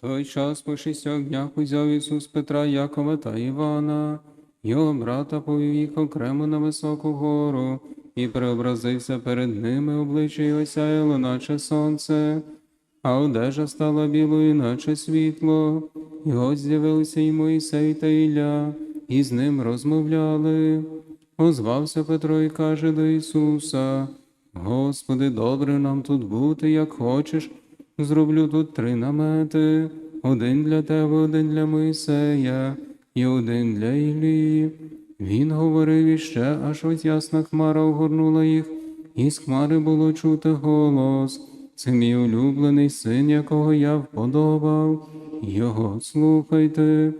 той час по шістьох днях узяв Ісус Петра, Якова та Івана, його брата повів їх окремо на високу гору, і преобразився перед ними обличчя його сяяло, наче сонце, а одежа стала білою, наче світло. І ось з'явилися і Моїсей та Ілля, і з ним розмовляли. Озвався Петро і каже до Ісуса: Господи, добре нам тут бути, як хочеш. Зроблю тут три намети: один для тебе, один для Моїсея і один для Іллі. Він говорив іще, аж ось ясна хмара огорнула їх, і з хмари було чути голос. Це мій улюблений син, якого я вподобав. Його слухайте.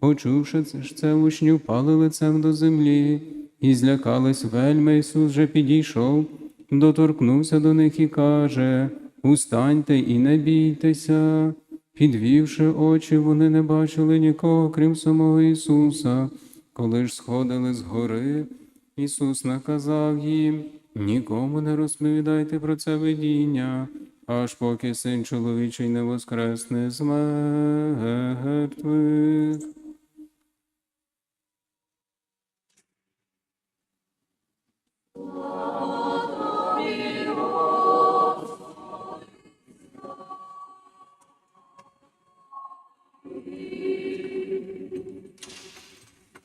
Почувши це ж це, учні впали лицем до землі, і злякались вельми. Ісус же підійшов, доторкнувся до них і каже: Устаньте і не бійтеся. Підвівши очі, вони не бачили нікого, крім самого Ісуса. Коли ж сходили з гори, Ісус наказав їм: нікому не розповідайте про це видіння, аж поки син чоловічий не воскресне з мертвих.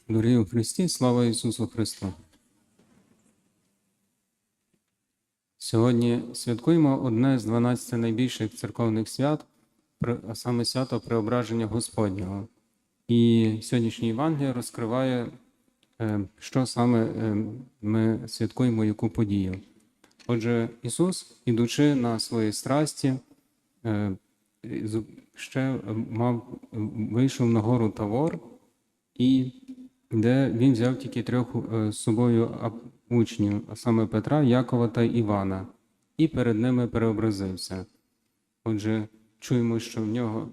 Дорогі у Христі, слава Ісусу Христу! Сьогодні святкуємо одне з 12 найбільших церковних свят, а саме свято Преображення Господнього. І сьогоднішній Євангеліє розкриває, е, що саме е, ми святкуємо, яку подію. Отже, Ісус, ідучи на свої страсті, е, ще мав, вийшов на гору Тавор, і де він взяв тільки трьох е, з собою учнів, а саме Петра, Якова та Івана, і перед ними преобразився. Отже, чуємо, що в нього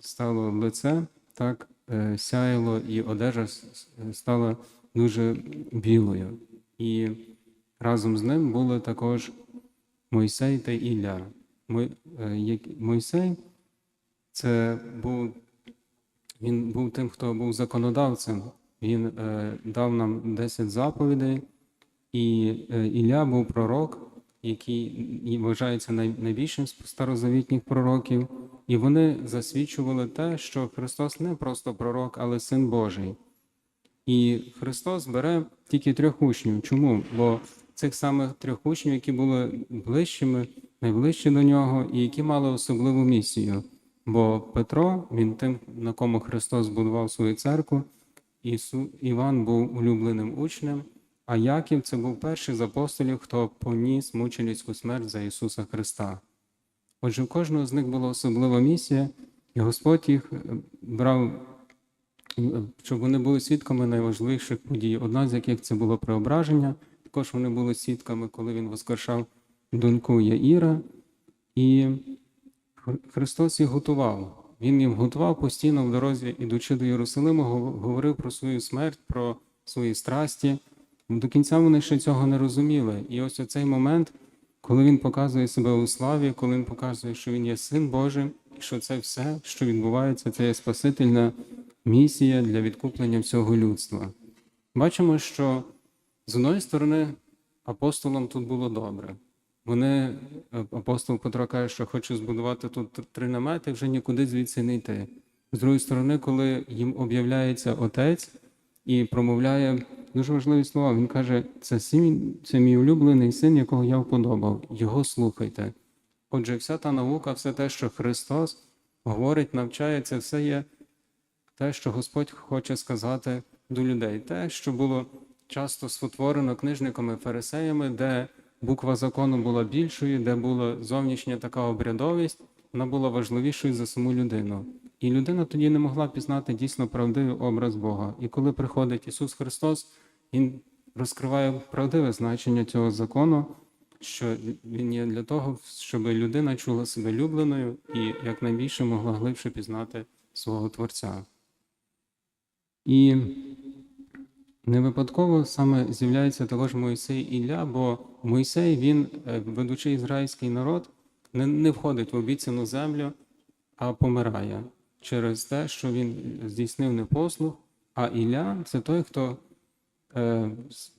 стало лице, так е, сяяло, і одежа стала дуже білою. І разом з ним були також Мойсей та Ілля. Е, Мойсей це був він був тим, хто був законодавцем. Він е, дав нам 10 заповідей, і е, Ілля був пророк, який вважається най, найбільшим з старозавітніх пророків. І вони засвідчували те, що Христос не просто пророк, але син Божий. І Христос бере тільки трьох учнів. Чому? Бо цих самих трьох учнів, які були ближчими, найближчі до нього, і які мали особливу місію. Бо Петро, він тим, на кому Христос збудував свою церкву, Ісу, Іван був улюбленим учнем, а Яків це був перший з апостолів, хто поніс мученицьку смерть за Ісуса Христа. Отже, у кожного з них була особлива місія, і Господь їх е, брав щоб вони були свідками найважливіших подій. Одна з яких це було преображення. Також вони були свідками, коли він воскрешав доньку Яїра. І Христос їх готував. Він їм готував постійно в дорозі, ідучи до Єрусалиму, говорив про свою смерть, про свої страсті. До кінця вони ще цього не розуміли. І ось оцей момент, коли він показує себе у славі, коли він показує, що він є син Божий, і що це все, що відбувається, це є спасительна місія для відкуплення всього людства. Бачимо, що з одної сторони апостолам тут було добре. Вони, е, апостол Петро каже, що хочу збудувати тут три намети, вже нікуди звідси не йти. З другої сторони, коли їм об'являється отець і промовляє дуже важливі слова, він каже: це, син, це мій улюблений син, якого я вподобав. Його слухайте. Отже, вся та наука, все те, що Христос говорить, навчає, це все є те, що Господь хоче сказати до людей, те, що було часто спотворено книжниками фарисеями, де буква закону була більшою, де була зовнішня така обрядовість, вона була важливішою за саму людину. І людина тоді не могла пізнати дійсно правдивий образ Бога. І коли приходить Ісус Христос, Він розкриває правдиве значення цього закону, що він є для того, щоб людина чула себе любленою і якнайбільше могла глибше пізнати свого Творця. І не випадково саме з'являється також Мойсей і Ілля, бо Мойсей, він, е, ведучи ізраїльський народ, не, не входить в обіцяну землю, а помирає через те, що він здійснив непослух, а Ілля це той, хто е,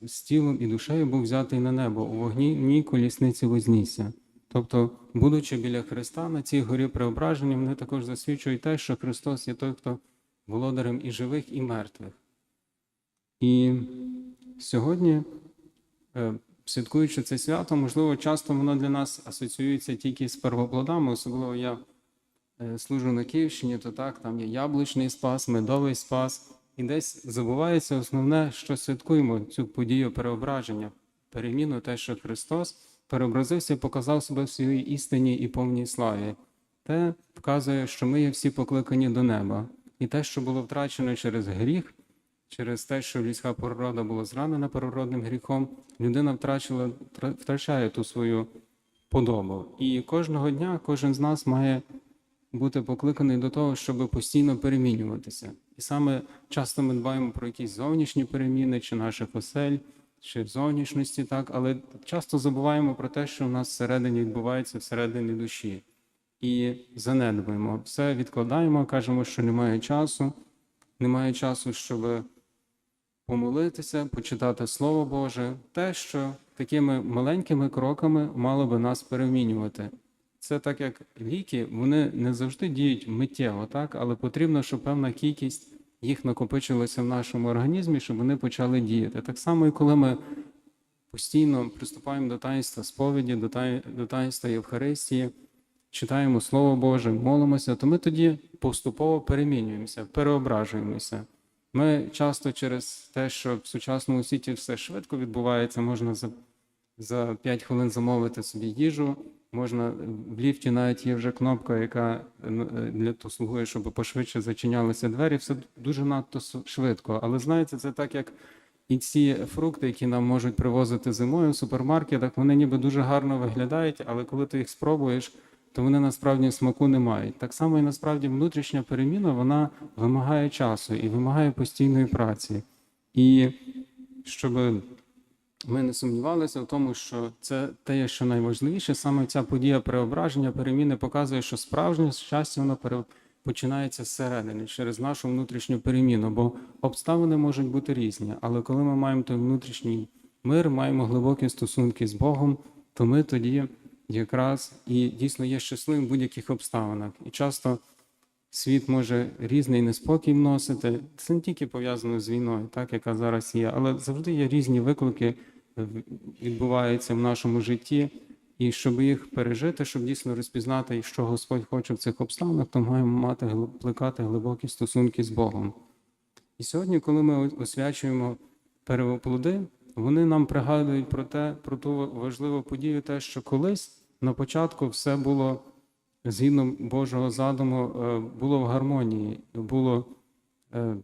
з- тілом і душею був взятий на небо у вогні ній колісниці вознісся. Тобто, будучи біля Христа на цій горі преображення, вони також засвідчують те, що Христос є той, хто володарем і живих, і мертвих. І сьогодні, е, святкуючи це свято, можливо, часто воно для нас асоціюється тільки з первоплодами, особливо я е, служу на Київщині, то так, там є яблучний спас, медовий спас. І десь забувається основне, що святкуємо цю подію переображення, переміну, те, що Христос переобразився і показав себе в своїй істині і повній славі. Те вказує, що ми є всі покликані до неба. І те, що було втрачено через гріх, через те, що людська природа була зранена первородним гріхом, людина втрачила, втрачає ту свою подобу. І кожного дня кожен з нас має бути покликаний до того, щоб постійно перемінюватися. І саме часто ми дбаємо про якісь зовнішні переміни, чи наших осель, чи зовнішності, так, але часто забуваємо про те, що в нас всередині відбувається всередині душі. І занедбуємо. Все відкладаємо, кажемо, що немає часу, немає часу, щоб помолитися, почитати Слово Боже, те, що такими маленькими кроками мало би нас перемінювати. Це так як ліки, вони не завжди діють миттєво, так? але потрібно, щоб певна кількість їх накопичилася в нашому організмі, щоб вони почали діяти. Так само, і коли ми постійно приступаємо до таїнства сповіді, до тай- до таїнства Євхаристії, читаємо Слово Боже, молимося, то ми тоді поступово перемінюємося, переображуємося. Ми часто через те, що в сучасному світі все швидко відбувається, можна за, за 5 хвилин замовити собі їжу. Можна в ліфті навіть є вже кнопка, яка е, для того слугує, щоб пошвидше зачинялися двері. Все дуже надто швидко. Але знаєте, це так як і ці фрукти, які нам можуть привозити зимою в супермаркетах, вони ніби дуже гарно виглядають, але коли ти їх спробуєш, то вони насправді смаку не мають. Так само і насправді внутрішня переміна вона вимагає часу і вимагає постійної праці. І щоб ми не сумнівалися в тому, що це те, що найважливіше, саме ця подія преображення, переміни показує, що справжнє щастя воно пере- починається зсередини через нашу внутрішню переміну, бо обставини можуть бути різні. Але коли ми маємо той внутрішній мир, маємо глибокі стосунки з Богом, то ми тоді якраз і дійсно є щасливим в будь-яких обставинах. І часто світ може різний неспокій вносити. Це не тільки пов'язано з війною, так яка зараз є, але завжди є різні виклики, відбуваються в нашому житті. І щоб їх пережити, щоб дійсно розпізнати, що Господь хоче в цих обставинах, то маємо мати плекати глибокі стосунки з Богом. І сьогодні, коли ми освячуємо первоплоди, вони нам пригадують про те, про ту важливу подію, те, що колись на початку все було згідно Божого задуму, е, було в гармонії, було е,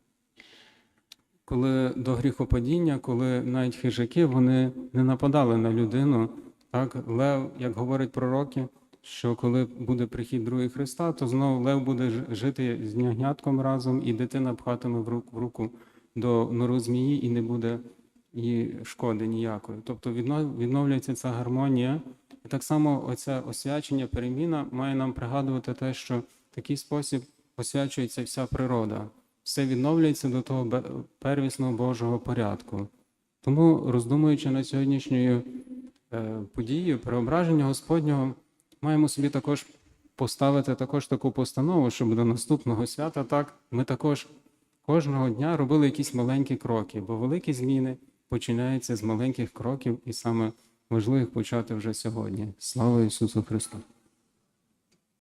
коли до гріхопадіння, коли навіть хижаки вони не нападали на людину. Так, лев, як говорять пророки, що коли буде прихід другий Христа, то знову лев буде жити з нягнятком разом, і дитина пхатиме в руку, в руку до нору змії і не буде їй шкоди ніякої. Тобто віднов- відновлюється ця гармонія. Так само оце освячення, переміна має нам пригадувати те, що в такий спосіб освячується вся природа. Все відновлюється до того первісного Божого порядку. Тому, роздумуючи над сьогоднішньою е, подією, преображення Господнього, маємо собі також поставити також таку постанову, щоб до наступного свята так ми також кожного дня робили якісь маленькі кроки, бо великі зміни починаються з маленьких кроків, і саме важливо їх почати вже сьогодні. Слава Ісусу Христу!